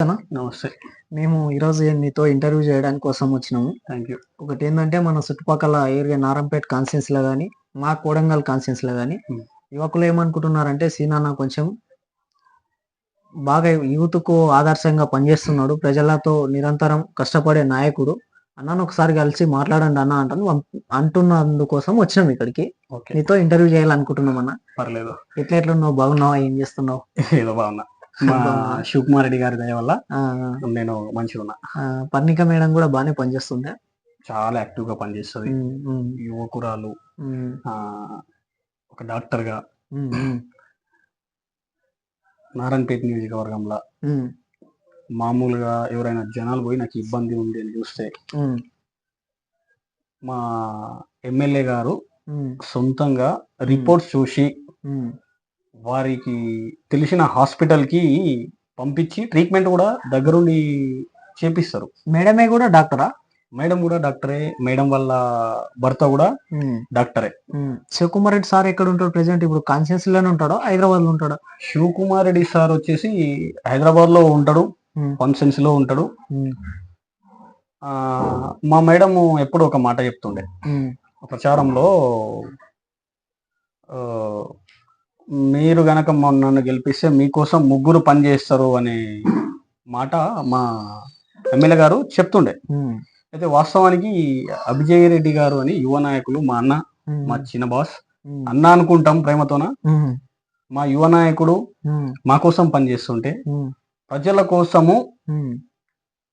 అన్న, నమస్తే. మేము ఈరోజు నీతో ఇంటర్వ్యూ చేయడానికి కోసం వచ్చినాము. థ్యాంక్ యూ ఒకటి ఏంటంటే మన చుట్టుపక్కల ఏరియా నారంపేట కాన్స్టియన్స్లో కానీ మా కోడంగల్ కాన్స్టియన్స్లో కానీ Hmm. యువకులు ఏమనుకుంటున్నారంటే సీనాన్న కొంచెం బాగా యూత్కు ఆదర్శంగా పనిచేస్తున్నాడు. ప్రజలతో నిరంతరం కష్టపడే నాయకుడు. అన్నను ఒకసారి కలిసి మాట్లాడండి అన్న అంటాను అంటున్నందుకోసం వచ్చినాం ఇక్కడికి. నీతో ఇంటర్వ్యూ చేయాలనుకుంటున్నాం అన్న. పర్లేదు. ఎట్లా ఎట్లున్నావు? బాగున్నావా? ఏం చేస్తున్నావు? ఏదో బాగున్నా. మా శివకుమార్ రెడ్డి గారి దయ వల్ల నేను మంచిగా ఉన్నా పర్ణిక మేడం కూడా బాగానే పనిచేస్తుంది? చాలా యాక్టివ్గా పనిచేస్తుంది యువకురాలు ఒక డాక్టర్గా నారాయణపేట నియోజకవర్గంలో. మామూలుగా ఎవరైనా జనాలు పోయి నాకు ఇబ్బంది ఉంది అని చూస్తే మా ఎమ్మెల్యే గారు సొంతంగా రిపోర్ట్స్ చూసి. వారికి తెలిసిన హాస్పిటల్కి పంపించి ట్రీట్మెంట్ కూడా దగ్గరుండి చేపిస్తారు. మేడమే కూడా డాక్టరా? మేడం కూడా డాక్టరే. మేడం వాళ్ళ భర్త కూడా డాక్టరే. శివకుమార్ రెడ్డి సార్ ఎక్కడ ఉంటాడు ప్రెసెంట్ ఇప్పుడు కాన్షియన్స్లోనే ఉంటాడో? హైదరాబాద్లో ఉంటాడా? శివకుమార్ రెడ్డి సార్ వచ్చేసి హైదరాబాద్లో ఉంటాడు. ఫంక్షన్స్లో ఉంటాడు. మా మేడం ఎప్పుడు ఒక మాట చెప్తుండే. ప్రచారంలో మీరు గనక నన్ను గెలిపిస్తే మీకోసం ముగ్గురు పని చేస్తారు అనే మాట మా ఎమ్మెల్యే గారు చెప్తుండే. అయితే వాస్తవానికి అభిజయ్ రెడ్డి గారు అని యువ నాయకులు మా అన్న మా చిన్న బాస్ అన్న అనుకుంటాం ప్రేమతోన? మా యువ నాయకుడు మా కోసం పనిచేస్తుంటే ప్రజల కోసము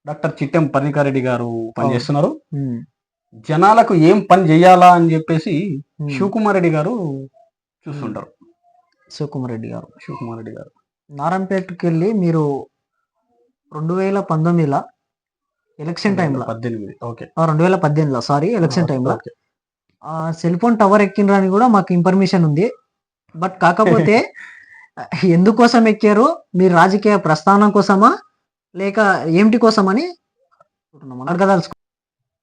డాక్టర్ చిట్టెం పర్ణికారెడ్డి గారు పనిచేస్తున్నారు జనాలకు ఏం పని చేయాలా అని చెప్పేసి. శివకుమార్ రెడ్డి గారు చూస్తుంటారు. శివకుమార్ రెడ్డి గారు శివకుమార్ రెడ్డి గారు. నారాయణపేటకి వెళ్ళి మీరు రెండు వేల పంతొమ్మిదిలో ఎలక్షన్ టైంలో పద్దెనిమిది ఓకే. రెండు వేల పద్దెనిమిదిలో సారీ ఎలక్షన్ టైంలో. సెల్ ఫోన్ టవర్ ఎక్కిండ్రని కూడా మాకు ఇన్ఫర్మేషన్ ఉంది. బట్ కాకపోతే ఎందుకోసం ఎక్కారు? మీ రాజకీయ ప్రస్థానం కోసమా? లేక ఏమిటి కోసమని? అడగదలుచుకో.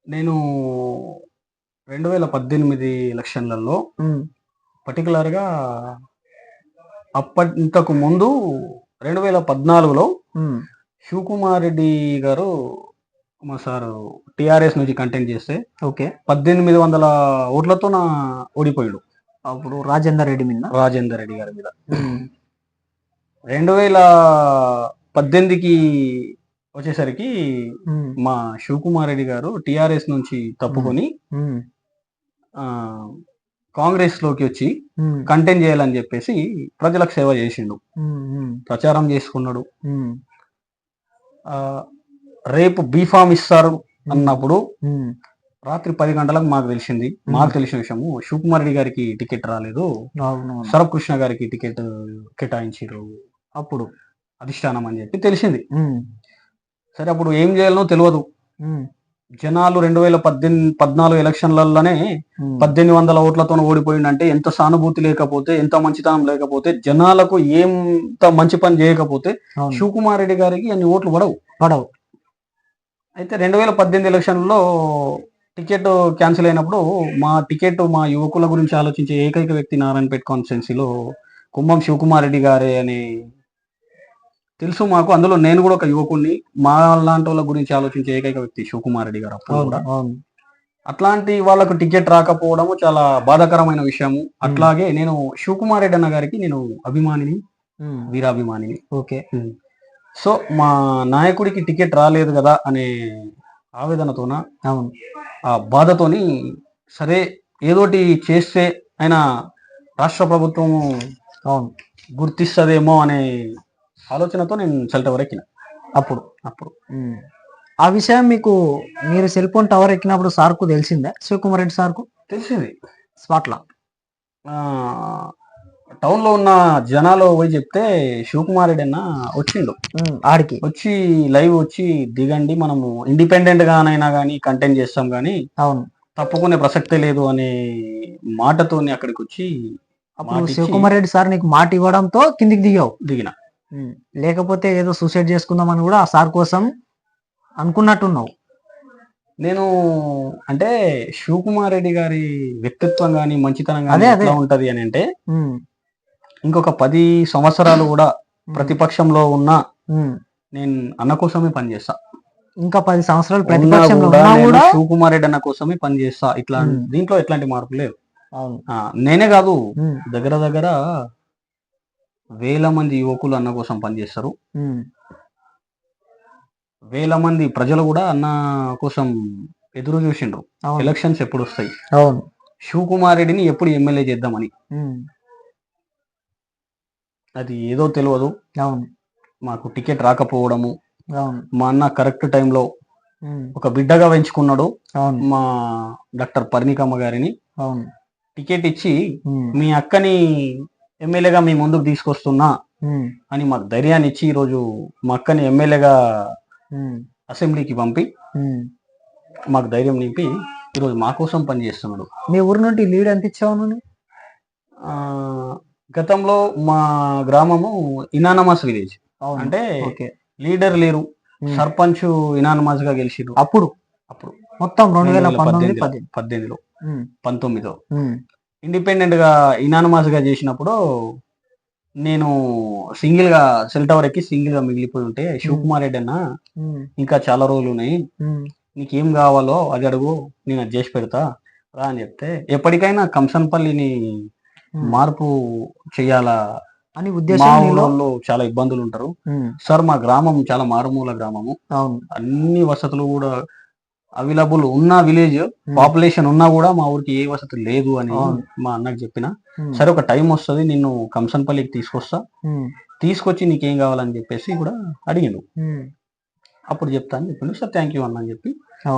నేను రెండు వేల పద్దెనిమిది ఎలక్షన్లలో ఉమ్, పర్టికులర్గా అప్పటి ఇంతకు ముందు రెండు వేల పద్నాలుగులో శివకుమార్ రెడ్డి గారు మా సార్ టిఆర్ఎస్ నుంచి కంటెంట్ చేస్తే ఓకే. పద్దెనిమిది వందల ఓట్లతో నా ఓడిపోయాడు. అప్పుడు రాజేందర్ రెడ్డి మీద? రాజేందర్ రెడ్డి గారి మీద. రెండు వేల పద్దెనిమిదికి వచ్చేసరికి మా శివకుమార్ రెడ్డి గారు టిఆర్ఎస్ నుంచి తప్పుకొని కాంగ్రెస్లోకి వచ్చి కంటెంట్ చేయాలని చెప్పేసి ప్రజలకు సేవ చేసిండు. ప్రచారం చేసుకున్నాడు. రేపు బీఫామ్ ఇస్తారు అన్నప్పుడు రాత్రి పది గంటలకు మాకు తెలిసింది. మాకు తెలిసిన విషయము శివకుమార్ రెడ్డి గారికి టికెట్ రాలేదు. శరత్ కృష్ణ గారికి టికెట్ కేటాయించారు అప్పుడు అధిష్టానం అని చెప్పి తెలిసింది. సరే అప్పుడు ఏం చేయాలనో తెలియదు. జనాలు రెండు వేల పద్దెనిమిది పద్నాలుగు ఎలక్షన్లలోనే ఉమ్, పద్దెనిమిది వందల ఓట్లతో ఓడిపోయిందంటే ఎంత సానుభూతి లేకపోతే ఎంత మంచితనం లేకపోతే జనాలకు ఎంత మంచి పని చేయకపోతే. శివకుమార్ రెడ్డి గారికి అన్ని ఓట్లు పడవు. పడవు. అయితే రెండు వేల పద్దెనిమిది ఎలక్షన్లో టికెట్ క్యాన్సిల్ అయినప్పుడు మా టికెట్ మా యువకుల గురించి ఆలోచించే ఏకైక వ్యక్తి నారాయణపేట కాన్స్టిట్యున్సీలో కుంభం శివకుమార్ రెడ్డి గారే అని తెలుసు మాకు. అందులో నేను కూడా ఒక యువకుడిని మా లాంటి వాళ్ళ గురించి ఆలోచించే ఏకైక వ్యక్తి శివకుమార్ రెడ్డి గారు అప్పుడు కూడా. అట్లాంటి వాళ్ళకు టికెట్ రాకపోవడం చాలా బాధాకరమైన విషయము. అట్లాగే నేను శివకుమార్ రెడ్డి అన్న గారికి నేను అభిమానిని వీరాభిమానిని. ఓకే. సో మా నాయకుడికి టికెట్ రాలేదు కదా అనే ఆవేదనతోన ఆ బాధతోని సరే ఏదోటి చేస్తే ఆయన రాష్ట్ర ప్రభుత్వం గుర్తిస్తుందేమో అనే ఆలోచనతో నేను సెల్ట వరకు అప్పుడు అప్పుడు. ఉమ్. ఆ విషయం మీకు మీరు సెల్ ఫోన్ టవర్ ఎక్కినప్పుడు సార్కు తెలిసిందా? శివకుమార్ రెడ్డి సార్కు? తెలిసింది. స్పాట్ లా. ఆ, టౌన్లో ఉన్న జనాలు పోయి చెప్తే శివకుమార్ రెడ్డి అన్న వచ్చిండు. ఉమ్, ఆడికి. వచ్చి లైవ్ వచ్చి దిగండి మనము ఇండిపెండెంట్ గానైనా కానీ కంటెంట్ చేస్తాం కానీ అవును. తప్పుకునే ప్రసక్తే లేదు అనే మాటతోని అక్కడికి వచ్చి అప్పుడు శివకుమార్ రెడ్డి సార్ నీకు మాట ఇవ్వడంతో కిందికి దిగావు? దిగిన. లేకపోతే ఏదో సూసైడ్ చేసుకుందామని కూడా ఆ సార్ కోసం అనుకున్నట్టున్నావు. నేను అంటే శివకుమార్ రెడ్డి గారి వ్యక్తిత్వం గాని మంచితనం అదే. ఎట్లా ఉంటది అని అంటే ఇంకొక పది సంవత్సరాలు కూడా ప్రతిపక్షంలో ఉన్న నేను అన్న కోసమే పనిచేస్తా. ఇంకా పది సంవత్సరాలు ప్రతిపక్షంలో కూడా శివకుమార్ రెడ్డి అన్న కోసమే పనిచేస్తా. ఇట్లా. దీంట్లో ఎట్లాంటి మార్పు ఆ, నేనే కాదు దగ్గర దగ్గర వేల మంది యువకులు అన్న కోసం పనిచేస్తారు. వేల మంది ప్రజలు కూడా అన్న కోసం ఎదురు చూసిండ్రు. ఎలక్షన్స్ ఎప్పుడు వస్తాయి అవును. శివకుమార్ రెడ్డిని ఎప్పుడు ఎమ్మెల్యే చేద్దామని? అది ఏదో తెలియదు. అవును. మాకు టికెట్ రాకపోవడము. మా అన్న కరెక్ట్ టైంలో ఒక బిడ్డగా పెంచుకున్నాడు. మా డాక్టర్ పరిణికమ్మ గారిని. అవును. టికెట్ ఇచ్చి మీ అక్కని ఎమ్మెల్యేగా మీ ముందుకు తీసుకొస్తున్నా అని మాకు ధైర్యాన్ని ఇచ్చి ఈరోజు మా అక్కని ఎమ్మెల్యేగా అసెంబ్లీకి పంపి. మాకు ధైర్యం నింపి ఈరోజు మా కోసం పనిచేస్తున్నాడు మీ ఊరు నుండి లీడ్ ఎంత ఇచ్చావు గతంలో మా గ్రామము ఇనానమస్ విలేజ్. అంటే లీడర్ లేరు. సర్పంచ్ ఇనానమస్గా గెలిచిరు అప్పుడు? అప్పుడు. మొత్తం రెండు వేల పద్దెనిమిదిలో. పంతొమ్మిదిలో. ఇండిపెండెంట్గా ఇనానమస్గా చేసినప్పుడు నేను సింగిల్గా సెల్ టవర్ ఎక్కి సింగిల్గా మిగిలిపోయి ఉంటే శివకుమార్ రెడ్డి అన్న ఇంకా చాలా రోజులు ఉన్నాయి నీకేం కావాలో అది అడుగు నేను అది చేసి పెడతా రా అని చెప్తే ఎప్పటికైనా కంసన్పల్లిని. మార్పు చేయాలా? అని ఉద్దేశం చాలా ఇబ్బందులు ఉంటారు సార్ మా గ్రామం చాలా మారుమూల గ్రామము. అన్ని వసతులు కూడా అవైలబుల్ ఉన్న విలేజ్ పాపులేషన్ ఉన్నా కూడా మా ఊరికి ఏ వసతి లేదు అని. మా అన్నకి చెప్పిన. ఉమ్, సరే ఒక టైం వస్తుంది నిన్ను కంసన్పల్లికి తీసుకొస్తా. ఉమ్, తీసుకొచ్చి నీకేం కావాలని చెప్పేసి కూడా అడిగాను ఉమ్, అప్పుడు చెప్తా అని చెప్పిండు. సార్ థ్యాంక్ యూ అన్న అని చెప్పి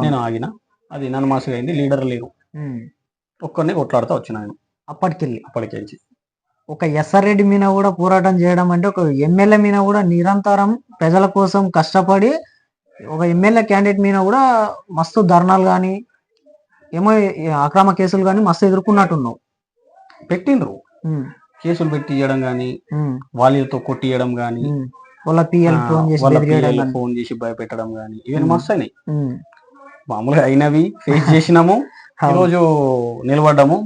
నేను ఆగిన. అది నన్ను మాసగా అయింది లీడర్ లేరు. ఒక్కరిని కొట్లాడుతూ వచ్చిన ఆయన అప్పటికెళ్ళి. అప్పటికేంచి ఒక ఎస్ఆర్ రెడ్డి మీద కూడా పోరాటం చేయడం అంటే ఒక ఎమ్మెల్యే మీద కూడా నిరంతరం ప్రజల కోసం కష్టపడి ఒక ఎమ్మెల్యే క్యాండిడేట్ మీద కూడా మస్తు ధర్నాలు కానీ ఏమో అక్రమ కేసులు కానీ మస్తు ఎదుర్కొన్నట్టున్నావు. పెట్టిండ్రు. కేసులు పెట్టి ఇవ్వడం కానీ వాళ్ళతో కొట్టియడం కానీ. వాళ్ళ పిఎల్ ఫోన్ చేసి ఫోన్ చేసి భయపెట్టడం కానీ ఇవన్నీ. మస్తు అయినాయి. మామూలుగా అయినవి ఫేస్ చేసినాము ఈరోజు నిలబడ్డాము.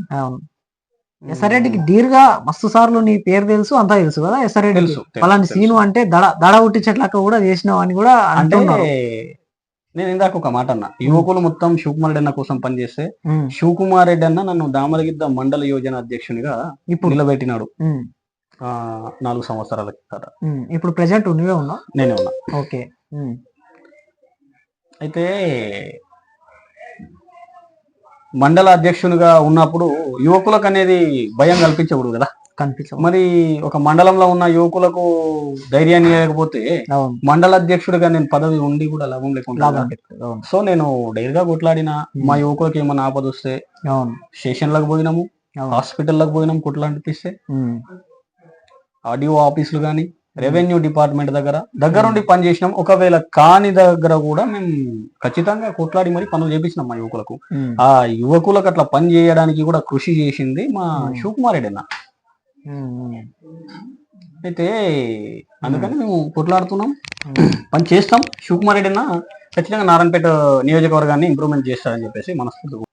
అవును ఎస్ఆర్ రెడ్డికి ధీర్గా మస్తు సార్లు నీ పేరు తెలుసు అంతా తెలుసు కదా ఎస్ఆర్ రెడ్డికి తెలుసు పలాని. సీను అంటే దడ దడ ఉట్టించట్లక కూడా చేసినావు అని కూడా అంటే నేను ఇందాక ఒక మాట అన్న. యువకులు మొత్తం శివకుమార్ రెడ్డి అన్న కోసం పనిచేస్తే శివకుమార్ రెడ్డి అన్న నన్ను దామరగిద్ద మండల యోజన అధ్యక్షునిగా ఇప్పుడు. నిలబెట్టినాడు. నాలుగు సంవత్సరాల కిందట ఇప్పుడు ప్రెసెంట్ నువ్వే ఉన్నావు? నేనే ఉన్నా. ఓకే. అయితే మండల అధ్యక్షునిగా ఉన్నప్పుడు యువకులకు అనేది భయం కల్పించకూడదు కదా. కనిపించవు. మరి ఒక మండలంలో ఉన్న యువకులకు ధైర్యాన్ని ఇవ్వకపోతే మండల అధ్యక్షుడిగా నేను పదవి ఉండి కూడా లాభం లేకుండా సో నేను డైరీగా కొట్లాడిన మా యువకులకు ఏమైనా ఆపద వస్తే స్టేషన్లకు పోయినాము హాస్పిటల్లకు పోయినాం కొట్లాడిపిస్తే ఆడియో ఆఫీసులు కానీ రెవెన్యూ డిపార్ట్మెంట్ దగ్గర దగ్గరుండి పని చేసినాం. ఒకవేళ కాని దగ్గర కూడా మేము ఖచ్చితంగా కొట్లాడి మరి పనులు చేపించినాం మా యువకులకు. ఉమ్, ఆ యువకులకు అట్లా పని చేయడానికి కూడా కృషి చేసింది మా Hmm. శివకుమార్ రెడ్డి అన్న అయితే అందుకని మేము కొట్లాడుతున్నాం. పని చేస్తాం. శివకుమార్ రెడ్డి అన్న ఖచ్చితంగా నారాయణపేట నియోజకవర్గాన్ని ఇంప్రూవ్మెంట్ చేస్తారని చెప్పేసి మనస్ఫూర్తి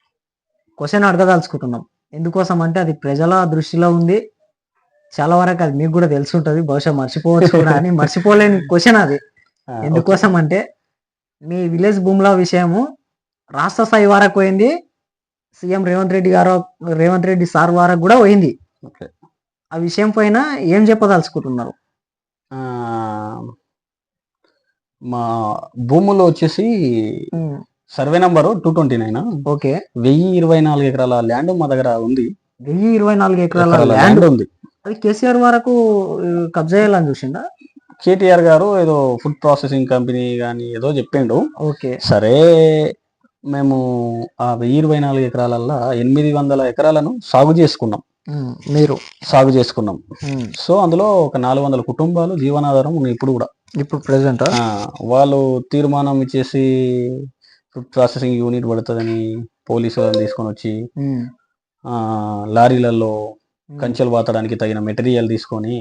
క్వశ్చన్ అడగదలుచుకుంటున్నాం. ఎందుకోసం అంటే అది ప్రజల దృష్టిలో ఉంది. చాలా వరకు అది మీకు కూడా తెలిసి ఉంటది బహుశా మర్చిపోవచ్చు కూడా అని. మర్చిపోలేని క్వశ్చన్ అది. ఎందుకోసం అంటే మీ విలేజ్ భూముల విషయము రాష్ట్ర స్థాయి వరకు పోయింది. సీఎం రేవంత్ రెడ్డి గారు రేవంత్ రెడ్డి సార్ వరకు కూడా పోయింది. ఆ విషయం పైన ఏం చెప్పదలుచుకుంటున్నారు? మా భూములు వచ్చేసి survey number two twenty nine? Okay. వెయ్యి ఇరవై నాలుగు ఎకరాల ల్యాండ్ మా దగ్గర ఉంది. వెయ్యి ఇరవై నాలుగు ఎకరాల ల్యాండ్ ఉంది. అది కేసీఆర్ వరకు కబ్జా చేయాలని చూసిండా? కేటీఆర్ గారు ఏదో ఫుడ్ ప్రాసెసింగ్ కంపెనీ కానీ ఏదో చెప్పిండు. ఓకే. సరే మేము ఆ వెయ్యి ఇరవై నాలుగు ఎకరాలల్లో ఎనిమిది వందల ఎకరాలను సాగు చేసుకున్నాం. మీరు? సాగు చేసుకున్నాం. సో అందులో ఒక నాలుగు వందల కుటుంబాలు జీవనాధారం ఉన్నాయి ఇప్పుడు కూడా. ఇప్పుడు ప్రెసెంట్ వాళ్ళు తీర్మానం ఇచ్చేసి ఫుడ్ ప్రాసెసింగ్ యూనిట్ పడుతుందని పోలీసు వాళ్ళని తీసుకొని వచ్చి లారీలలో కంచెలు పాతడానికి తగిన మెటీరియల్ తీసుకొని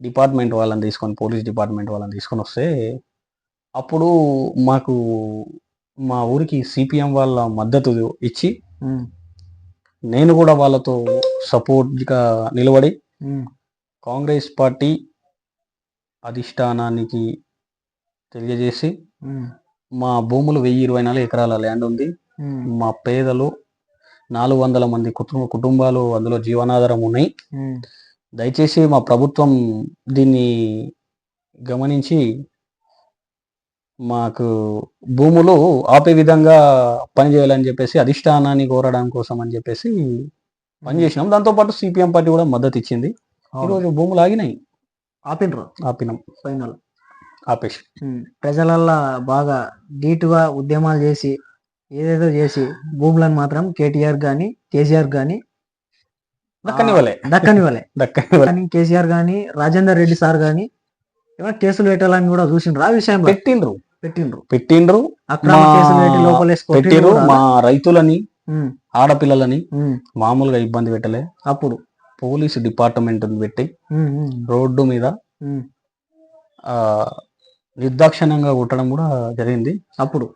డిపార్ట్మెంట్ వాళ్ళని తీసుకొని పోలీస్ డిపార్ట్మెంట్ వాళ్ళని తీసుకొని వస్తే అప్పుడు మాకు మా ఊరికి సిపిఎం వాళ్ళ మద్దతు ఇచ్చి నేను కూడా వాళ్ళతో సపోర్ట్గా నిలబడి కాంగ్రెస్ పార్టీ అధిష్టానానికి తెలియజేసి మా భూములు వెయ్యి ఇరవై నాలుగు ఎకరాల ల్యాండ్ ఉంది. మా పేదలు నాలుగు వందల మంది కుటుంబ కుటుంబాలు అందులో జీవనాధారం ఉన్నాయి. దయచేసి మా ప్రభుత్వం దీన్ని గమనించి మాకు భూములు ఆపే విధంగా పనిచేయాలని చెప్పేసి అధిష్టానాన్ని కోరడం కోసం అని చెప్పేసి పనిచేసినాం. దాంతోపాటు సిపిఎం పార్టీ కూడా మద్దతు ఇచ్చింది. ఈరోజు భూములు ఆగినాయి. ఆపినరు? ఆపినాం. ఫైనల్. ఆపేసి. ప్రజలల్లా బాగా ధీటుగా ఉద్యమాలు చేసి ఏదేదో చేసి భూములను మాత్రం కేటీఆర్ గాని కేసీఆర్ గాని దక్కనివ్వలే. దక్కనివ్వలే. దక్కనివ్వలే. కానీ కేసీఆర్ గాని రాజేందర్ రెడ్డి సార్ గాని ఏమైనా కేసులు పెట్టాలని కూడా చూసిండ్రు. ఆ విషయంలో పెట్టిండ్రు. పెట్టిండ్రు. పెట్టిండ్రు. అక్రమ మా- రైతులని ఆడపిల్లలని మామూలుగా ఇబ్బంది పెట్టలే. అప్పుడు పోలీసు డిపార్ట్మెంట్ పెట్టి రోడ్డు మీద నిర్దాక్షిణ్యంగా కొట్టడం కూడా జరిగింది. అప్పుడు?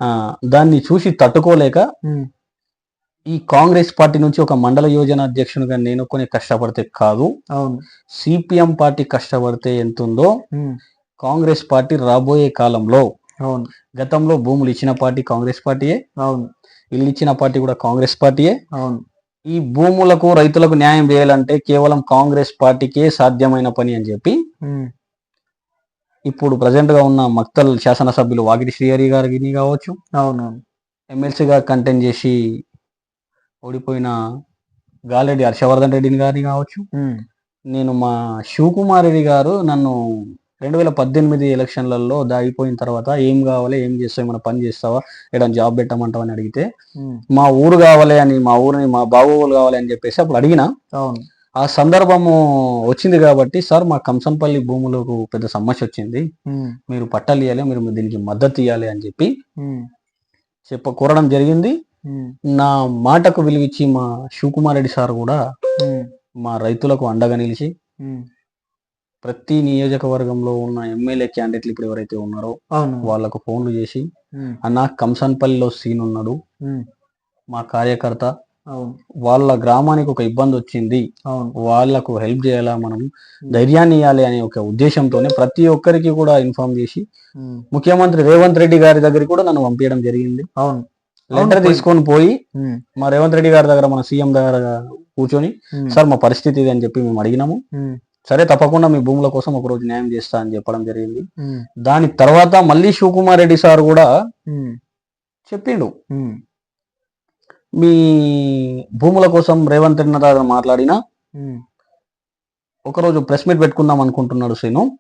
దాన్ని చూసి తట్టుకోలేక ఈ కాంగ్రెస్ పార్టీ నుంచి ఒక మండల యోజన అధ్యక్షునిగా నేను కొన్ని కష్టపడితే కాదు. అవును. సిపిఎం పార్టీ కష్టపడితే ఎంతుందో ఉమ్, కాంగ్రెస్ పార్టీ రాబోయే కాలంలో అవును. గతంలో భూములు ఇచ్చిన పార్టీ కాంగ్రెస్ పార్టీయే. అవును. ఇల్లు ఇచ్చిన పార్టీ కూడా కాంగ్రెస్ పార్టీయే. అవును. ఈ భూములకు రైతులకు న్యాయం చేయాలంటే కేవలం కాంగ్రెస్ పార్టీకే సాధ్యమైన పని అని చెప్పి ఇప్పుడు ప్రజెంట్గా ఉన్న మక్తల్ శాసనసభ్యులు వాకిటి శ్రీహరి గారిని కావచ్చు అవును ఎమ్మెల్సీగా కంటెంట్ చేసి ఓడిపోయిన గాలెడ్డి హర్షవర్ధన్ రెడ్డిని గారిని కావచ్చు. నేను మా శివకుమార్ రెడ్డి గారు నన్ను రెండు వేల పద్దెనిమిది ఎలక్షన్లలో దాగిపోయిన తర్వాత ఏం కావాలి ఏం చేస్తావు ఏమైనా పని చేస్తావా ఏదైనా జాబ్ పెట్టమంటావా అని అడిగితే మా ఊరు కావాలి అని మా ఊరిని మా బాగోగులు కావాలి అని చెప్పేసి అప్పుడు అడిగిన అవును. ఆ సందర్భము వచ్చింది కాబట్టి సార్ మా కంసంపల్లి భూములకు పెద్ద సమస్య వచ్చింది. మీరు పట్టాలు ఇవ్వాలి మీరు దీనికి మద్దతు ఇవ్వాలి అని చెప్పి చెప్ప కోరడం జరిగింది. నా మాటకు విలువిచ్చి మా శివకుమార్ రెడ్డి సార్ కూడా మా రైతులకు అండగా నిలిచి ప్రతి నియోజకవర్గంలో ఉన్న ఎమ్మెల్యే క్యాండిడేట్లు ఇప్పుడు ఎవరైతే ఉన్నారో వాళ్ళకు ఫోన్లు చేసి అన్న కంసన్పల్లిలో సీన్ ఉన్నాడు మా కార్యకర్త వాళ్ళ గ్రామానికి ఒక ఇబ్బంది వచ్చింది. అవును. వాళ్ళకు హెల్ప్ చేయాలా మనం ధైర్యాన్ని ఇవ్వాలి అనే ఒక ఉద్దేశంతోనే ప్రతి ఒక్కరికి కూడా ఇన్ఫార్మ్ చేసి ముఖ్యమంత్రి రేవంత్ రెడ్డి గారి దగ్గరికి కూడా నన్ను పంపించడం జరిగింది. అవును. లెటర్ తీసుకొని పోయి మా రేవంత్ రెడ్డి గారి దగ్గర మన సీఎం దగ్గర కూర్చొని సార్ మా పరిస్థితి ఇది అని చెప్పి మేము అడిగినాము. సరే తప్పకుండా మీ భూముల కోసం ఒక రోజు న్యాయం చేస్తా అని చెప్పడం జరిగింది. దాని తర్వాత మళ్ళీ శివకుమార్ రెడ్డి సార్ కూడా చెప్పిండు. మీ భూముల కోసం రేవంత్ రెడ్డి మాట్లాడినా ఒకరోజు ప్రెస్ మీట్ పెట్టుకుందాం అనుకుంటున్నాడు శ్రీను.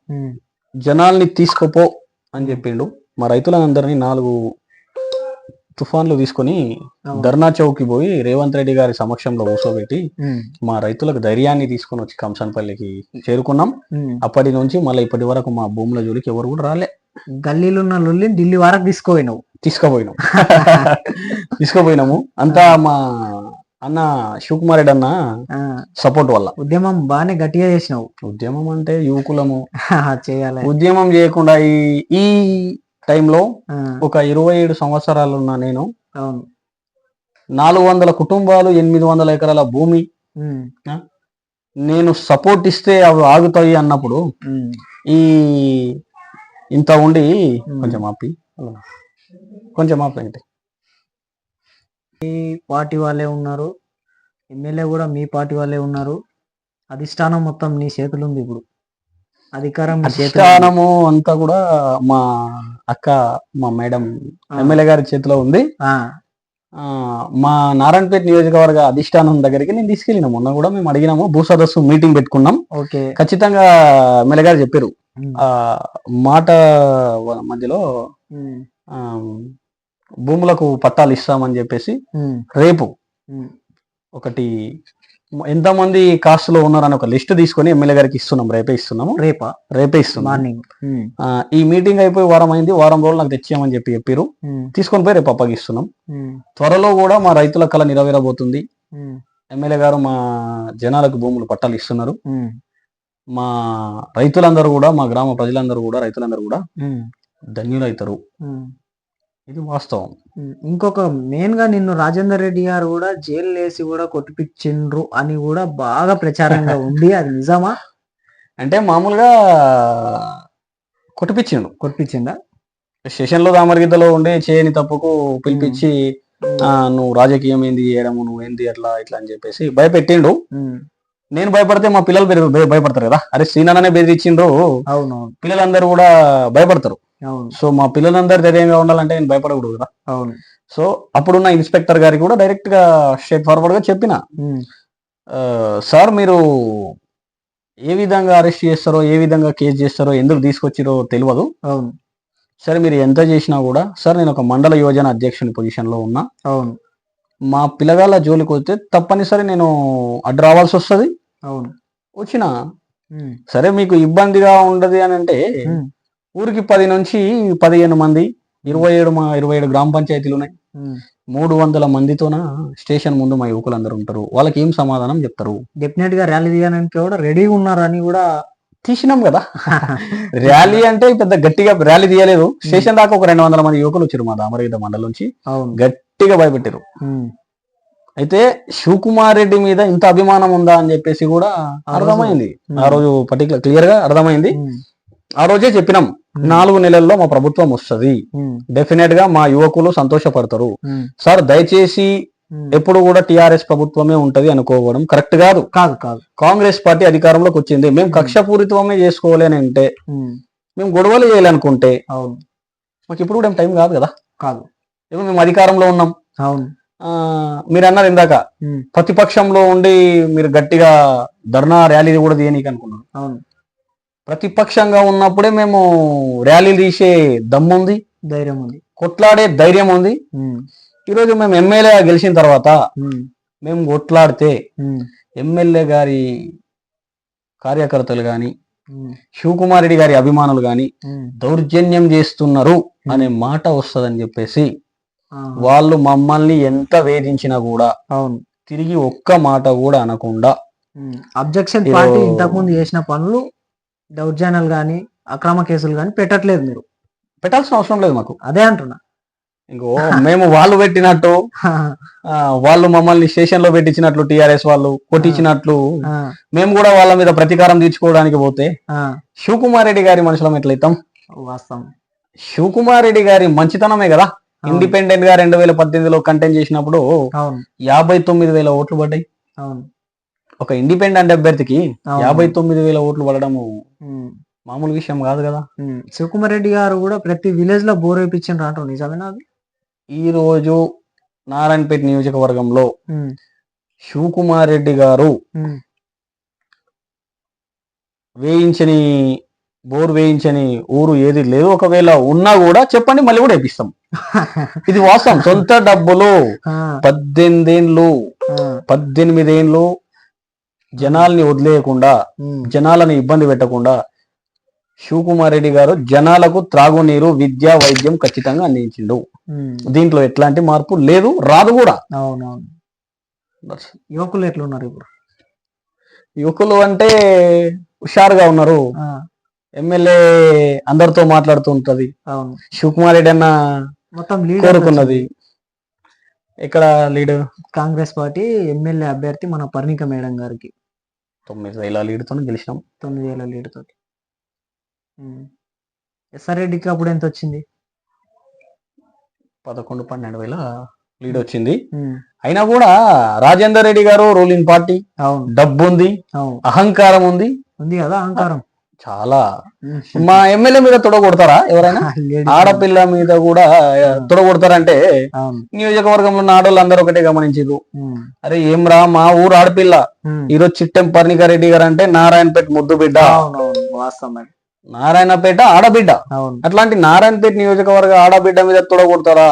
జనాల్ని తీసుకుపో అని చెప్పిండు. మా రైతులందరినీ నాలుగు తుఫాన్లు తీసుకొని. ధర్నా చౌక్కి పోయి రేవంత్ రెడ్డి గారి సమక్షంలో కూర్చోబెట్టి ఉమ్, మా రైతులకు ధైర్యాన్ని తీసుకొని వచ్చి కంసన్పల్లికి చేరుకున్నాం. అప్పటి నుంచి మళ్ళీ ఇప్పటి వరకు మా భూముల జోలికి ఎవరు కూడా రాలే. గల్లీలో ఉన్న లొల్లిని ఢిల్లీ వరకు తీసుకోపోయినావు. తీసుకుపోయినాం. తీసుకుపోయినాము. అంతా మా అన్న శివకుమార్ రెడ్డి అన్న సపోర్ట్ వల్ల. ఉద్యమం బాగానే గట్టిగా చేసినావు. ఉద్యమం అంటే యువకులము. చేయాలి. ఉద్యమం చేయకుండా ఈ ఈ టైంలో ఒక ఇరవై ఏడు సంవత్సరాలు ఉన్న నేను అవును. నాలుగు వందల కుటుంబాలు ఎనిమిది వందల ఎకరాల భూమి. నేను సపోర్ట్ ఇస్తే అవి ఆగుతాయి అన్నప్పుడు ఈ ఇంత ఉండి. కొంచెం ఆపి. కొంచెం ఆపండి పార్టీ వాళ్ళే ఉన్నారు. ఎమ్మెల్యే కూడా మీ పార్టీ వాళ్ళే ఉన్నారు. అధిష్టానం మొత్తం నీ చేతులు ఉంది ఇప్పుడు. అధికారం. అధిష్టానము అంతా కూడా మా అక్క మా మేడం ఎమ్మెల్యే గారి చేతిలో ఉంది. మా నారాయణపేట నియోజకవర్గ అధిష్టానం దగ్గరికి నేను తీసుకెళ్ళిన. మొన్న కూడా మేము అడిగినాము భూ సదస్సు మీటింగ్ పెట్టుకున్నాం. ఓకే. ఖచ్చితంగా ఎమ్మెల్యే గారు చెప్పారు. ఆ మాట మధ్యలో భూములకు పట్టాలు ఇస్తామని చెప్పేసి రేపు ఒకటి ఎంతమంది కాస్ట్లో ఉన్నారని ఒక లిస్ట్ తీసుకొని ఎమ్మెల్యే గారికి ఇస్తున్నాం రేపే ఇస్తున్నాము. రేపా? రేపే ఇస్తున్నాం. మార్నింగ్ ఉమ్, ఆ, ఈ మీటింగ్ అయిపోయి వారం అయింది వారం రోజులు నాకు తెచ్చామని చెప్పి చెప్పారు ఉమ్, తీసుకొని పోయి రేపు అప్పగిస్తున్నాం త్వరలో కూడా మా రైతుల కళ నెరవేరబోతుంది. ఎమ్మెల్యే గారు మా జనాలకు భూములు పట్టాలు ఇస్తున్నారు. మా రైతులందరూ కూడా మా గ్రామ ప్రజలందరూ కూడా రైతులందరూ కూడా ఉమ్. ఇది వాస్తవం. ఇంకొక మెయిన్గా నిన్ను రాజేందర్ రెడ్డి గారు కూడా జైలు వేసి కూడా కొట్టిపించిండ్రు అని కూడా బాగా ప్రచారంగా ఉంది. అది నిజమా? అంటే మామూలుగా కొట్టిపించిండు కొట్టిపించిందా స్టేషన్లో దామరగిద్దలో ఉండి చేయని తప్పుకు పిలిపించి నువ్వు రాజకీయం ఏంది చేయడము నువ్వు ఏంది అట్లా ఇట్లా అని చెప్పేసి భయపెట్టిండు. నేను భయపడితే మా పిల్లలు భయపడతారు కదా? అరే శ్రీనాన్ననే బెదిరించిండ్రు. అవును పిల్లలందరూ కూడా భయపడతారు. సో మా పిల్లలందరూ ధైర్యంగా ఉండాలంటే నేను భయపడకూడదు కదా. అవును. సో అప్పుడున్న ఇన్స్పెక్టర్ గారికి కూడా డైరెక్ట్గా స్ట్రేట్ ఫార్వర్డ్గా చెప్పిన. సార్ మీరు ఏ విధంగా అరెస్ట్ చేస్తారో ఏ విధంగా కేసు చేస్తారో ఎందుకు తీసుకొచ్చిరో తెలియదు. అవును. సరే మీరు ఎంత చేసినా కూడా సార్ నేను ఒక మండల యోజన అధ్యక్షుని పొజిషన్లో ఉన్నా. అవును. మా పిల్లగాళ్ళ జోలికి వస్తే తప్పనిసరి నేను అడ్డు రావాల్సి వస్తుంది. అవును. వచ్చిన. సరే మీకు ఇబ్బందిగా ఉండదు అని అంటే. ఊరికి పది నుంచి పదిహేను మంది ఇరవై ఏడు మా ఇరవై ఏడు గ్రామ పంచాయతీలు ఉన్నాయి. మూడు వందల మందితోన స్టేషన్ ముందు మా యువకులందరూ ఉంటారు. వాళ్ళకి ఏం సమాధానం చెప్తారు? డెఫినెట్గా ర్యాలీ తీయడానికి కూడా రెడీగా ఉన్నారని కూడా తీసినాం కదా. ర్యాలీ అంటే పెద్ద గట్టిగా ర్యాలీ తీయలేదు. స్టేషన్ దాకా ఒక రెండు వందల మంది యువకులు వచ్చారు మా దామరగిద్ద మండలం నుంచి. గట్టిగా భయపెట్టారు. అయితే శివకుమార్ రెడ్డి మీద ఇంత అభిమానం ఉందా అని చెప్పేసి కూడా అర్థమైంది. ఆ రోజు పర్టికులర్ క్లియర్గా అర్థమైంది. ఆ రోజే చెప్పినాం. నాలుగు నెలల్లో మా ప్రభుత్వం వస్తది. డెఫినెట్గా మా యువకులు సంతోషపడతారు. సార్ దయచేసి. ఎప్పుడు కూడా టిఆర్ఎస్ ప్రభుత్వమే ఉంటది అనుకోవడం కరెక్ట్ కాదు. కాదు కాదు. కాంగ్రెస్ పార్టీ అధికారంలోకి వచ్చింది. మేము కక్షపూరితమే చేసుకోవాలి అని అంటే. మేము. గొడవలు చేయాలనుకుంటే అవును. మాకు ఇప్పుడు కూడా టైం కాదు కదా? కాదు. ఇప్పుడు మేము అధికారంలో ఉన్నాం. అవును. ఆ, మీరు అన్నారు ఇందాక. ప్రతిపక్షంలో ఉండి మీరు గట్టిగా ధర్నా ర్యాలీ కూడా తీయనీకి అనుకున్నాం అవును. ప్రతిపక్షంగా ఉన్నప్పుడే మేము ర్యాలీలు తీసే దమ్ముంది ధైర్యం ఉంది కొట్లాడే ధైర్యం ఉంది. ఈరోజు మేము ఎమ్మెల్యే గెలిచిన తర్వాత. మేము కొట్లాడితే. ఎమ్మెల్యే గారి కార్యకర్తలు గాని ఉమ్. శివకుమార్ రెడ్డి గారి అభిమానులు గాని ఉమ్. దౌర్జన్యం చేస్తున్నారు అనే మాట వస్తదని చెప్పేసి. వాళ్ళు మమ్మల్ని ఎంత వేధించినా కూడా అవును తిరిగి ఒక్క మాట కూడా అనకుండా అబ్జెక్షన్ పార్టీ ఇంతకు ముందు చేసిన పనులు దౌర్జన్యాలు గాని అక్రమ కేసులు గాని పెట్టట్లేదు మీరు. పెట్టాల్సిన అవసరం లేదు మాకు. అదే అంటున్నా. ఇంకో మేము వాళ్ళు పెట్టినట్టు వాళ్ళు మమ్మల్ని స్టేషన్లో పెట్టించినట్లు టిఆర్ఎస్ వాళ్ళు కొట్టించినట్లు మేము కూడా వాళ్ళ మీద ప్రతీకారం తీర్చుకోవడానికి పోతే శివకుమార్ రెడ్డి గారి మనుషులం ఎట్లయితాం? వాస్తవం. శివకుమార్ రెడ్డి గారి మంచితనమే కదా. ఇండిపెండెంట్గా రెండు వేల పద్దెనిమిదిలో కంటెంట్ చేసినప్పుడు యాభై తొమ్మిది వేల ఓట్లు పడ్డాయి. అవును. ఒక ఇండిపెండెంట్ అభ్యర్థికి. యాభై తొమ్మిది వేల ఓట్లు పడడము ఉమ్, మామూలు విషయం కాదు కదా. శివకుమార్ రెడ్డి గారు కూడా ప్రతి విలేజ్లో బోర్ వేయించిండ్రు అంటారు. నిజమేనా అది? ఈ రోజు నారాయణపేట నియోజకవర్గంలో శివకుమార్ రెడ్డి గారు. వేయించని బోర్ వేయించని ఊరు ఏది లేదు. ఒకవేళ ఉన్నా కూడా చెప్పండి మళ్ళీ కూడా వేపిస్తాం ఇది వాస్తవం. సొంత డబ్బులు ఆ, పద్దెనిమిదేండ్లు ఆ, పద్దెనిమిదేండ్లు జనాల్ని వదిలేయకుండా జనాలను ఇబ్బంది పెట్టకుండా శివకుమార్ రెడ్డి గారు జనాలకు త్రాగునీరు విద్య వైద్యం ఖచ్చితంగా అందించిండు. దీంట్లో ఎట్లాంటి మార్పు లేదు రాదు కూడా. అవునవును. యువకులు ఎట్లున్నారు ఇప్పుడు? యువకులు అంటే హుషారుగా ఉన్నారు. ఎమ్మెల్యే అందరితో మాట్లాడుతూ ఉంటది అవును. శివకుమార్ రెడ్డి అన్న మొత్తం లీడ్ కోరుకున్నది. ఇక్కడ లీడ్ కాంగ్రెస్ పార్టీ ఎమ్మెల్యే అభ్యర్థి మన పర్ణిక మేడం గారికి. తొమ్మిది వేల లీడ్తో గెలిచినాం. తొమ్మిది వేల లీడ్ తోటి ఉమ్. ఎస్ఆర్ రెడ్డికి అప్పుడు ఎంత వచ్చింది? పదకొండు పన్నెండు వేల లీడ్ వచ్చింది. అయినా కూడా రాజేందర్ రెడ్డి గారు రూలింగ్ పార్టీ డబ్బు ఉంది అహంకారం ఉంది. ఉంది కదా అహంకారం. చాలా. మా ఎమ్మెల్యే మీద తొడగొడతారా ఎవరైనా? ఆడపిల్ల మీద కూడా తొడగొడతారంటే నియోజకవర్గంలో ఉన్న ఆడోళ్ళు అందరూ ఒకటే గమనించారు అరే ఏం రా మా ఊరు ఆడపిల్ల. ఈరోజు చిట్టెం పర్ణికారెడ్డి గారు అంటే నారాయణపేట ముద్దు బిడ్డ. నారాయణపేట ఆడబిడ్డ. అట్లాంటి నారాయణపేట నియోజకవర్గ ఆడబిడ్డ మీద తొడగొడతారా?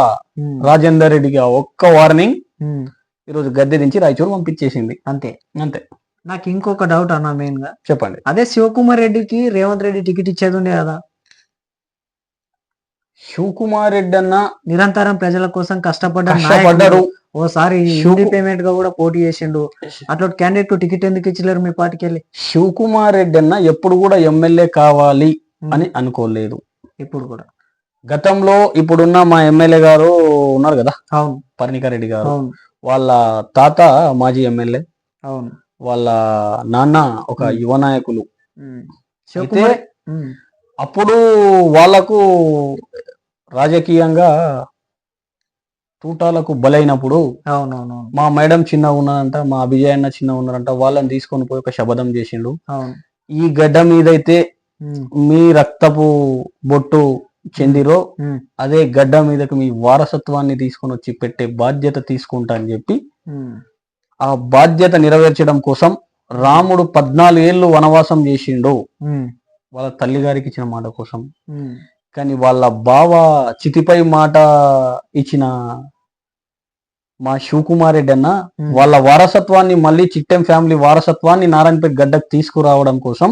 రాజేందర్ రెడ్డికి ఒక్క వార్నింగ్. ఈరోజు గద్దె దించి రాయచూరు పంపించేసింది. అంతే. అంతే. నాకు ఇంకొక డౌట్ అన్న మెయిన్గా. చెప్పండి. అదే శివకుమార్ రెడ్డికి రేవంత్ రెడ్డి టికెట్ ఇచ్చేది ఉండే కదా. శివకుమార్ రెడ్డి అన్న నిరంతరం ప్రజల కోసం కష్టపడ్డ కష్టపడ్డారు. ఓసారి ఇండిపెండెంట్గా కూడా పోటీ చేసిండు. అట్లా క్యాండిడేట్కు టికెట్ ఎందుకు ఇచ్చలేరు మీ పార్టీకి వెళ్ళి? శివకుమార్ రెడ్డి అన్న ఎప్పుడు కూడా ఎమ్మెల్యే కావాలి అని అనుకోలేదు. ఇప్పుడు కూడా. గతంలో ఇప్పుడున్న మా ఎమ్మెల్యే గారు ఉన్నారు కదా? అవును. పర్ణికారెడ్డి గారు. వాళ్ళ తాత మాజీ ఎమ్మెల్యే అవును. వాళ్ళ నాన్న ఒక. యువ నాయకులు. ఉమ్, అప్పుడు వాళ్ళకు రాజకీయంగా తూటాలకు బలైనప్పుడు అవునవును మా మేడం చిన్న ఉన్నారంట మా అభిజయ్ అన్న చిన్న ఉన్నారంట వాళ్ళని తీసుకొని పోయి ఒక శబదం చేసిండు. ఈ గడ్డ మీదైతే మీ రక్తపు బొట్టు చెందిరో అదే గడ్డ మీదకి మీ వారసత్వాన్ని తీసుకొని వచ్చి పెట్టే బాధ్యత తీసుకుంటా అని చెప్పి ఆ బాధ్యత నెరవేర్చడం కోసం రాముడు పద్నాలుగు ఏళ్ళు వనవాసం చేసిండు. వాళ్ళ తల్లి గారికి ఇచ్చిన మాట కోసం. కానీ వాళ్ళ బావ చితిపై మాట ఇచ్చిన మా శివకుమార్ రెడ్డి అన్న వాళ్ళ వారసత్వాన్ని మళ్ళీ చిట్టెం ఫ్యామిలీ వారసత్వాన్ని నారాయణపేట గడ్డకు తీసుకురావడం కోసం.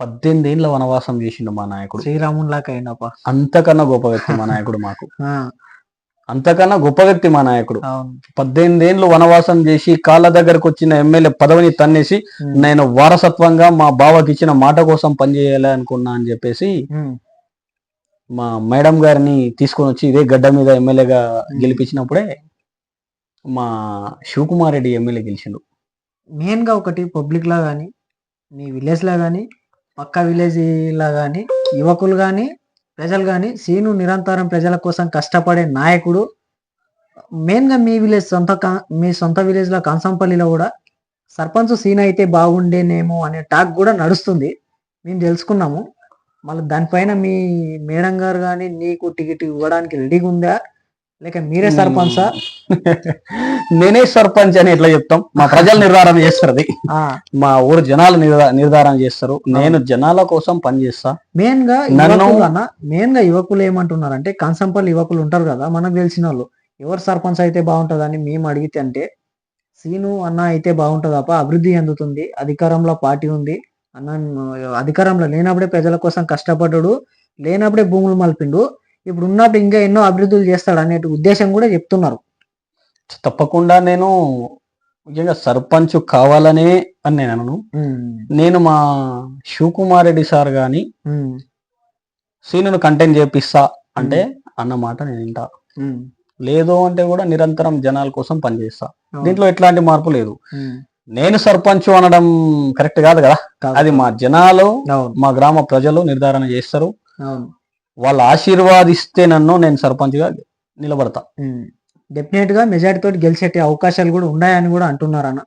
పద్దెనిమిది ఏళ్ళ వనవాసం చేసిండు మా నాయకుడు. శ్రీరాముని లాగా అయినప్ప అంతకన్నా గొప్ప వ్యక్తి మా నాయకుడు మాకు. అంతకన్నా గొప్ప వ్యక్తి మా నాయకుడు. అవును. పద్దెనిమిది ఏళ్ళు వనవాసం చేసి కాళ్ళ దగ్గరకు వచ్చిన ఎమ్మెల్యే పదవిని తన్నేసి నేను వారసత్వంగా మా బావకి ఇచ్చిన మాట కోసం పనిచేయాలి అనుకున్నా అని చెప్పేసి మా మేడం గారిని తీసుకొని వచ్చి ఇదే గడ్డ మీద ఎమ్మెల్యేగా గెలిపించినప్పుడే మా శివకుమార్ రెడ్డి ఎమ్మెల్యే గెలిచిండు. మెయిన్గా ఒకటి పబ్లిక్ లా గానీ మీ విలేజ్ లా గానీ పక్క విలేజ్ లా గానీ యువకులు గానీ ప్రజలు కానీ సీను నిరంతరం ప్రజల కోసం కష్టపడే నాయకుడు మెయిన్గా మీ విలేజ్ సొంత కా- మీ సొంత విలేజ్లో కంసంపల్లిలో కూడా సర్పంచ్ సీన్ అయితే బాగుండేనేమో అనే టాక్ కూడా నడుస్తుంది. మేము తెలుసుకున్నాము. మళ్ళీ దానిపైన మీ మేడం గారు కానీ నీకు టికెట్ ఇవ్వడానికి రెడీగా ఉందా? లేక మీరే సర్పంచా? నేనే సర్పంచ్ అని ఎట్లా చెప్తాం? మా ప్రజలు నిర్ధారణ చేస్తారు అది మా ఊరు జనాలు నిర్ధా- నిర్ధారణ చేస్తారు. నేను జనాల కోసం పనిచేస్తా మెయిన్గా మెయిన్గా యువకులు ఏమంటున్నారంటే కంసంపల్లి యువకులు ఉంటారు కదా మనకు తెలిసిన వాళ్ళు ఎవరు సర్పంచ్ అయితే బాగుంటదని మేము అడిగితే అంటే సీను అన్న అయితే బాగుంటదప్ప అభివృద్ధి చెందుతుంది అధికారంలో పార్టీ ఉంది అన్న అధికారంలో లేనప్పుడే ప్రజల కోసం కష్టపడ్డాడు లేనప్పుడే భూములు మలిపిండు ఇప్పుడు ఉన్నప్పుడు ఇంకా ఎన్నో అభివృద్ధులు చేస్తాడు అనే ఉద్దేశం కూడా చెప్తున్నారు. తప్పకుండా నేను ముఖ్యంగా సర్పంచ్ కావాలనే అని నేను అనను. నేను మా శివకుమార్ రెడ్డి సార్ గాని సీనును కంటెంట్ చేపిస్తా అంటే అన్న మాట నేను వింటా. లేదు అంటే కూడా నిరంతరం జనాల కోసం పనిచేస్తా. దీంట్లో ఎట్లాంటి మార్పు లేదు. నేను సర్పంచ్ అనడం కరెక్ట్ కాదు కదా? అది మా జనాలు మా గ్రామ ప్రజలు నిర్ధారణ చేస్తారు. వాళ్ళు ఆశీర్వాదిస్తే నన్ను నేను సర్పంచ్గా నిలబడతా డెఫినెట్గా మెజారిటీ తోటి గెలిచే అవకాశాలు కూడా ఉన్నాయని కూడా అంటున్నారు అన్న.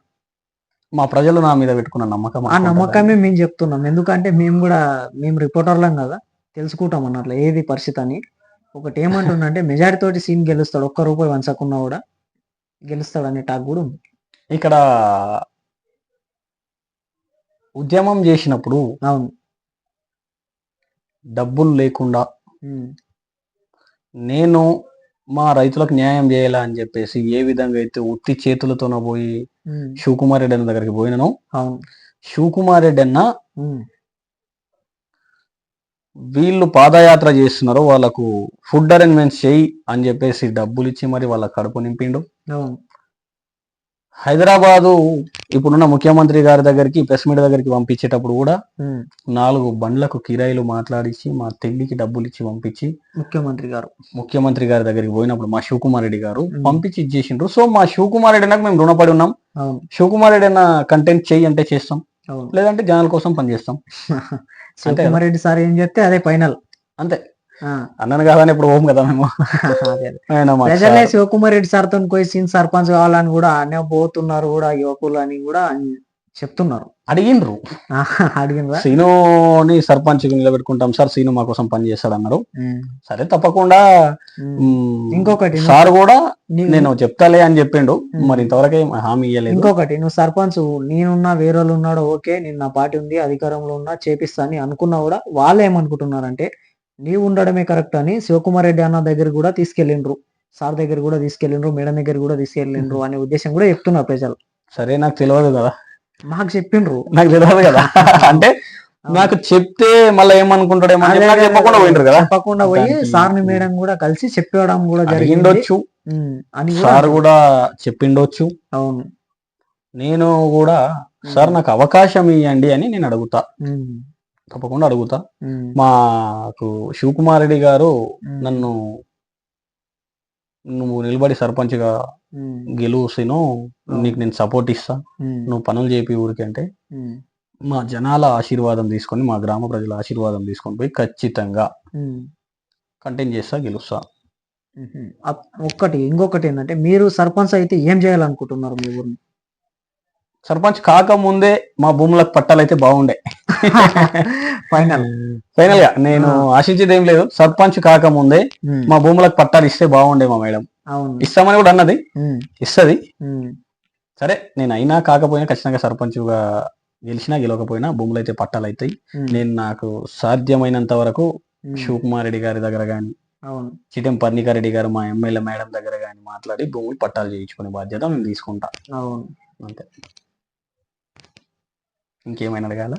మా ప్రజలు నా మీద పెట్టుకున్న నమ్మకం ఆ నమ్మకమే మేము చెప్తున్నాం. ఎందుకంటే మేము కూడా మేము రిపోర్టర్లం కదా తెలుసుకుంటాం అన్నట్లు ఏది పరిస్థితి అని. ఒకటి ఏమంటుందంటే మెజారిటీ తోటి సీన్ గెలుస్తాడు ఒక్క రూపాయి వంచకున్నా కూడా గెలుస్తాడు అనే టాక్ కూడా ఉంది. ఇక్కడ ఉద్యమం చేసినప్పుడు అవును. డబ్బులు లేకుండా నేను మా రైతులకు న్యాయం చేయాలా అని చెప్పేసి ఏ విధంగా అయితే ఉత్తి చేతులతోన పోయి శివకుమార్ రెడ్డి అన్న దగ్గరికి పోయినాను శివకుమార్ రెడ్డి అన్న వీళ్ళు పాదయాత్ర చేస్తున్నారు వాళ్ళకు ఫుడ్ అరేంజ్మెంట్స్ చేయి అని చెప్పేసి డబ్బులు ఇచ్చి మరి వాళ్ళ కడుపు నింపిండు. హైదరాబాదు ఇప్పుడున్న ముఖ్యమంత్రి గారి దగ్గరికి ప్రెస్ మీట్ దగ్గరికి పంపించేటప్పుడు కూడా నాలుగు బండ్లకు కిరాయిలు మాట్లాడించి మా తెల్లికి డబ్బులు ఇచ్చి పంపించి ముఖ్యమంత్రి గారు. ముఖ్యమంత్రి గారి దగ్గరికి పోయినప్పుడు మా శివకుమార్ రెడ్డి గారు. పంపించి ఇచ్చేసిండ్రు సో మా శివకుమార్ రెడ్డి నాకు మేము రుణపడి ఉన్నాం. శివకుమార్ రెడ్డి అన్న కంటెంట్ చెయ్యి అంటే చేస్తాం. లేదంటే జనాల కోసం పనిచేస్తాం. శివకుమార్ రెడ్డి సార్ ఏం చెప్తే అదే ఫైనల్ అంతే. అన్నను కాదని ఇప్పుడు ఓం కదా మేము. ప్రజలే సార్. శివకుమార్ రెడ్డి సార్తో పోయి సీన్ సర్పంచ్ కావాలని కూడా అనే పోతున్నారు కూడా యువకులు అని కూడా చెప్తున్నారు. అడిగిండ్రు. అడిగినరా సీనుని సర్పంచ్ నిలబెట్టుకుంటాం సార్ సీను మా కోసం పని చేస్తాడు అన్నారు సరే తప్పకుండా ఇంకొకటి సార్ కూడా నేను చెప్తాలే అని చెప్పిండు. మరి ఇంతవరకు హామీ ఇవ్వలేదు ఇంకొకటి నువ్వు సర్పంచ్ నేనున్నా వేరే వాళ్ళు ఉన్నాడు ఓకే నేను నా పార్టీ ఉంది అధికారంలో ఉన్నా చేపిస్తా అని అనుకున్నా కూడా వాళ్ళు ఏమనుకుంటున్నారంటే నీవు ఉండడమే కరెక్ట్ అని శివకుమార్ రెడ్డి అన్న దగ్గర కూడా తీసుకెళ్ళిండ్రు. సార్ దగ్గర కూడా తీసుకెళ్ళిండ్రు మేడం దగ్గర కూడా తీసుకెళ్ళిండ్రు అనే ఉద్దేశం కూడా చెప్తున్నారు ప్రజలు. సరే నాకు తెలియదు కదా? మాకు చెప్పిండ్రు. నాకు తెలియదు కదా? అంటే నాకు చెప్తే మళ్ళీ ఏమనుకుంటాడేమో చెప్పకుండా పోయిండ్రు కదా? తప్పకుండా పోయి సార్ని మేడం కూడా కలిసి చెప్పడం కూడా ఉమ్, అని సార్ కూడా చెప్పిండొచ్చు. అవును. నేను కూడా సార్ నాకు అవకాశం ఇవ్వండి అని నేను అడుగుతా. తప్పకుండా అడుగుతా. మాకు శివకుమార్ రెడ్డి గారు నన్ను నువ్వు నిలబడి సర్పంచ్గా ఉమ్, గెలుసిను నీకు నేను సపోర్ట్ ఇస్తా. నువ్వు పనులు చేపి ఊరికి అంటే ఉమ్, మా జనాల ఆశీర్వాదం తీసుకొని మా గ్రామ ప్రజల ఆశీర్వాదం తీసుకొని పోయి ఖచ్చితంగా కంటెంట్ చేస్తా గెలుస్తా. ఒక్కటి ఇంకొకటి ఏంటంటే మీరు సర్పంచ్ అయితే ఏం చేయాలనుకుంటున్నారు మీ ఊరిని? సర్పంచ్ కాకముందే మా భూములకు పట్టాలు అయితే బాగుండే. ఫైనల్ ఫైనల్గా నేను ఆశించేది ఏం లేదు. సర్పంచ్ కాకముందే మా భూములకు పట్టాలు ఇస్తే బాగుండే మా మేడం. ఇస్తామని కూడా అన్నది. మ్మ్. ఇస్తది. మ్మ్. సరే నేను అయినా కాకపోయినా ఖచ్చితంగా సర్పంచ్గా గెలిచినా గెలవకపోయినా భూములు అయితే పట్టాలు అవుతాయి. నేను నాకు సాధ్యమైనంత వరకు. శివకుమార్ రెడ్డి గారి దగ్గర కానీ చిటెం పర్ణికా రెడ్డి గారు మా ఎమ్మెల్యే మేడం దగ్గర కానీ మాట్లాడి భూములు పట్టాలు చేయించుకునే బాధ్యత నేను తీసుకుంటా. అవును. అంతే. ఇంకేమైనా అడగాల?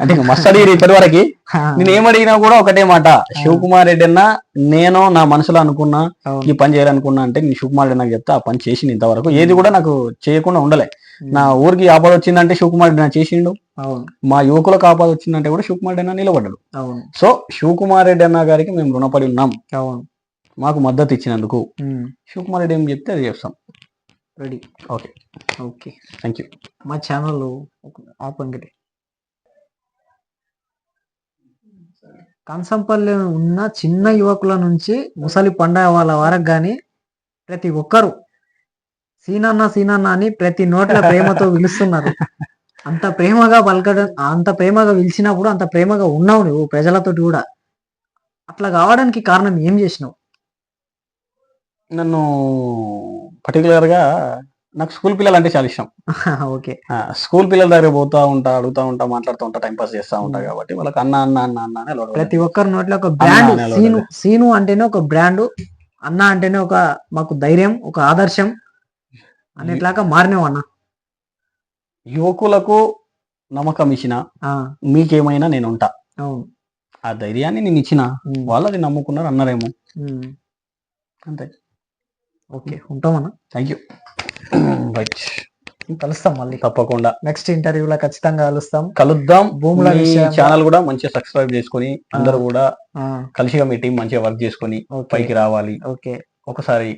అంటే ఇంకా మస్తు అడిగిరు ఇప్పటి వరకు. నేను ఏం అడిగినా కూడా ఒకటే మాట. శివకుమార్ రెడ్డి అన్న నేను నా మనసులో అనుకున్నా ఈ పని చేయాలనుకున్నా అంటే నేను శివకుమార్ రెడ్డి నాకు చెప్తా ఆ పని చేసింది ఇంతవరకు. ఏది కూడా నాకు చేయకుండా ఉండలే. నా ఊరికి ఆపద వచ్చిందంటే శివకుమార్ రెడ్డి నా చేసిండు. మా యువకులకు ఆపద వచ్చిందంటే కూడా శివకుమార్ రెడ్డి అన్న నిలబడ్డాడు. సో శివకుమార్ రెడ్డి అన్న గారికి మేము రుణపడి ఉన్నాం. మాకు మద్దతు ఇచ్చినందుకు. శివకుమార్ రెడ్డి ఏం చెప్తే అది చేస్తాం ready. Okay. Okay. Thank you. మా ఛానల్ ఆపంగిటి కంచంపల్లి ఉన్న చిన్న యువకుల నుంచి ముసలి పండగ వాళ్ళ వరకు కానీ ప్రతి ఒక్కరు సీనన్న సీనన్న అని ప్రతి నోట్ల ప్రేమతో పిలుస్తున్నారు. అంత ప్రేమగా పలకడం అంత ప్రేమగా పిలిచినప్పుడు అంత ప్రేమగా ఉన్నావు నువ్వు ప్రజలతోటి కూడా. అట్లా కావడానికి కారణం ఏం చేసినావు? నన్ను పర్టికులర్గా నాకు స్కూల్ పిల్లలు అంటే చాలా ఇష్టం. ఓకే. స్కూల్ పిల్లల దగ్గర పోతా ఉంటా అడుగుతా ఉంటా మాట్లాడుతూ ఉంటా టైం పాస్ చేస్తా ఉంటా కాబట్టి వాళ్ళకి అన్న అన్న అన్న అన్న ప్రతి ఒక్కరి నోట్లో ఒక బ్రాండ్ సీను సీను అంటేనే ఒక బ్రాండ్ అన్న అంటేనే ఒక మాకు ధైర్యం ఒక ఆదర్శం అనేట్లాగా మారినావు అన్న. యువకులకు నమ్మకం ఇచ్చిన మీకేమైనా నేను ఉంటా. ఆ ధైర్యాన్ని నేను ఇచ్చిన వాళ్ళది నమ్ముకున్నారు అన్నారేమో. అంతే. ఓకే ఉంటామన్నా. థ్యాంక్ యూ రైట్ కలుస్తాం మళ్ళీ. తప్పకుండా. నెక్స్ట్ ఇంటర్వ్యూలో ఖచ్చితంగా కలుస్తాం. కలుద్దాం. భూముల మీ విషయంలో- ఛానల్ కూడా మంచిగా సబ్స్క్రైబ్ చేసుకొని అందరూ కూడా కలిసిగా మీ టీం మంచిగా వర్క్ చేసుకొని పైకి రావాలి. ఓకే. ఒకసారి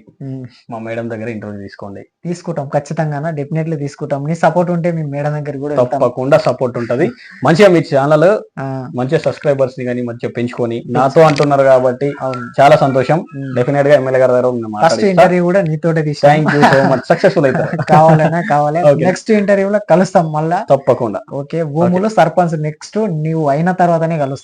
మా మేడం దగ్గర ఇంటర్వ్యూ తీసుకోండి. తీసుకుంటాం ఖచ్చితంగా డెఫినెట్లీ తీసుకుంటాం. నీ సపోర్ట్ ఉంటే మీ మేడం దగ్గర కూడా వెళ్తాం. తప్పకుండా సపోర్ట్ ఉంటది. మంచిగా మీ ఛానల్ ఆ, మంచిగా సబ్స్క్రైబర్స్ని కానీ మంచిగా పెంచుకొని నాతో అంటున్నారు కాబట్టి అవును. చాలా సంతోషం. డెఫినెట్గా ఎమ్మెల్యే గారి ఫస్ట్ ఇంటర్వ్యూ కూడా నీతోటే తీసాం thank you so much successful అవుతారు కావాలన్నా కావాలి. Okay. నెక్స్ట్ ఇంటర్వ్యూలో కలుస్తాం మళ్ళా. తప్పకుండా. ఓకే భూములు సర్పంచ్ నెక్స్ట్ నీవు అయిన తర్వాతనే కలుస్తాం.